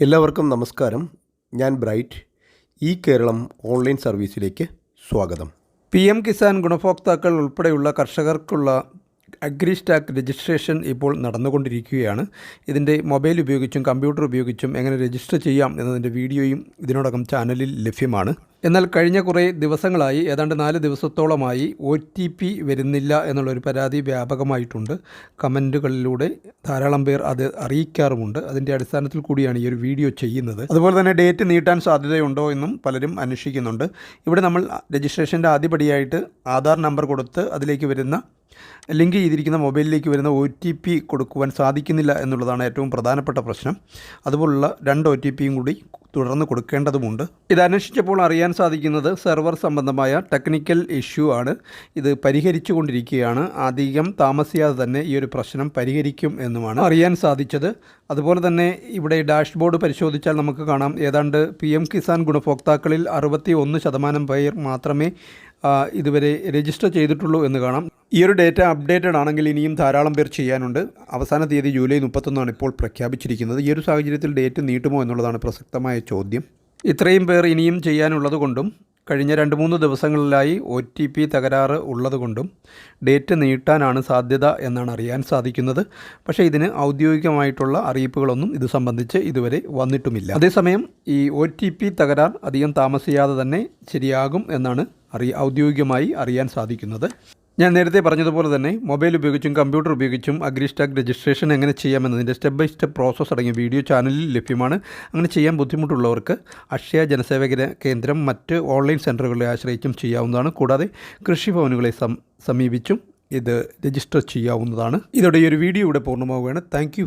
എല്ലാവർക്കും നമസ്കാരം. ഞാൻ ബ്രൈറ്റ്. ഈ കേരളം ഓൺലൈൻ സർവീസിലേക്ക് സ്വാഗതം. പി എം കിസാൻ ഗുണഭോക്താക്കൾ ഉൾപ്പെടെയുള്ള കർഷകർക്കുള്ള അഗ്രി സ്റ്റാക്ക് രജിസ്ട്രേഷൻ ഇപ്പോൾ നടന്നുകൊണ്ടിരിക്കുകയാണ്. ഇതിന്റെ മൊബൈൽ ഉപയോഗിച്ചും കമ്പ്യൂട്ടർ ഉപയോഗിച്ചും എങ്ങനെ രജിസ്റ്റർ ചെയ്യാം എന്നതിന്റെ വീഡിയോയും ഇതിനോടകം ചാനലിൽ ലഭ്യമാണ്. എന്നാൽ കഴിഞ്ഞ കുറേ ദിവസങ്ങളായി ഏതാണ്ട് നാല് ദിവസത്തോളമായി ഒ ടി പി വരുന്നില്ല എന്നുള്ളൊരു പരാതി വ്യാപകമായിട്ടുണ്ട്. കമന്റുകളിലൂടെ ധാരാളം പേർ അത് അറിയിക്കാറുമുണ്ട്. അതിന്റെ അടിസ്ഥാനത്തിൽ കൂടിയാണ് ഈ ഒരു വീഡിയോ ചെയ്യുന്നത്. അതുപോലെ തന്നെ ഡേറ്റ് നീട്ടാൻ സാധ്യതയുണ്ടോ എന്നും പലരും അന്വേഷിക്കുന്നുണ്ട്. ഇവിടെ നമ്മൾ രജിസ്ട്രേഷന്റെ ആദ്യപടിയായിട്ട് ആധാർ നമ്പർ കൊടുത്ത് അതിലേക്ക് വരുന്ന ലിങ്ക് ചെയ്തിരിക്കുന്ന മൊബൈലിലേക്ക് വരുന്ന ഒ ടി പി കൊടുക്കുവാൻ സാധിക്കുന്നില്ല എന്നുള്ളതാണ് ഏറ്റവും പ്രധാനപ്പെട്ട പ്രശ്നം. അതുപോലുള്ള രണ്ട് ഒ ടി പിയും കൂടി തുടർന്ന് കൊടുക്കേണ്ടതുമുണ്ട്. ഇത് അന്വേഷിച്ചപ്പോൾ അറിയാൻ സാധിക്കുന്നത് സെർവർ സംബന്ധമായ ടെക്നിക്കൽ ഇഷ്യൂ ആണ്. ഇത് പരിഹരിച്ചു കൊണ്ടിരിക്കുകയാണ് അധികം താമസിയാതെ തന്നെ ഈ ഒരു പ്രശ്നം പരിഹരിക്കും എന്നുമാണ് അറിയാൻ സാധിച്ചത്. അതുപോലെ തന്നെ ഇവിടെ ഡാഷ്ബോർഡ് പരിശോധിച്ചാൽ നമുക്ക് കാണാം. ഏതാണ്ട് പി എം കിസാൻ ഗുണഭോക്താക്കളിൽ അറുപത്തി ഒന്ന് ശതമാനം പേർ മാത്രമേ ഇതുവരെ രജിസ്റ്റർ ചെയ്തിട്ടുള്ളൂ എന്ന് കാണാം. ഈ ഒരു ഡേറ്റ അപ്ഡേറ്റഡ് ആണെങ്കിൽ ഇനിയും ധാരാളം പേർ ചെയ്യാനുണ്ട്. അവസാന തീയതി ജൂലൈ മുപ്പത്തൊന്നാണ് ഇപ്പോൾ പ്രഖ്യാപിച്ചിരിക്കുന്നത്. ഈ ഒരു സാഹചര്യത്തിൽ ഡേറ്റ് നീട്ടുമോ എന്നുള്ളതാണ് പ്രസക്തമായ ചോദ്യം. ഇത്രയും പേർ ഇനിയും ചെയ്യാനുള്ളത് കൊണ്ടും കഴിഞ്ഞ രണ്ട് മൂന്ന് ദിവസങ്ങളിലായി ഒ ടി പി തകരാറ് ഉള്ളതുകൊണ്ടും ഡേറ്റ് നീട്ടാനാണ് സാധ്യത എന്നാണ് അറിയാൻ സാധിക്കുന്നത്. പക്ഷേ ഇതിന് ഔദ്യോഗികമായിട്ടുള്ള അറിയിപ്പുകളൊന്നും ഇത് സംബന്ധിച്ച് ഇതുവരെ വന്നിട്ടുമില്ല. അതേസമയം ഈ ഒ ടി പി തകരാർ അധികം താമസിയാതെ തന്നെ ശരിയാകും എന്നാണ് അറിയ ഔദ്യോഗികമായി അറിയാൻ സാധിക്കുന്നത്. ഞാൻ നേരത്തെ പറഞ്ഞതുപോലെ തന്നെ മൊബൈൽ ഉപയോഗിച്ചും കമ്പ്യൂട്ടർ ഉപയോഗിച്ചും അഗ്രിസ്റ്റാക്ക് രജിസ്ട്രേഷൻ എങ്ങനെ ചെയ്യാമെന്നതിന്റെ സ്റ്റെപ്പ് ബൈ സ്റ്റെപ്പ് പ്രോസസ്സ് അടങ്ങിയ വീഡിയോ ചാനലിൽ ലഭ്യമാണ്. അങ്ങനെ ചെയ്യാൻ ബുദ്ധിമുട്ടുള്ളവർക്ക് അക്ഷയ ജനസേവക കേന്ദ്രം മറ്റ് ഓൺലൈൻ സെന്ററുകളെ ആശ്രയിച്ചും ചെയ്യാവുന്നതാണ്. കൂടാതെ കൃഷിഭവനുകളെ സമീപിച്ചും ഇത് രജിസ്റ്റർ ചെയ്യാവുന്നതാണ്. ഇതോടെ ഈ ഒരു വീഡിയോ ഇവിടെ പൂർണമാവുകയാണ്. Thank you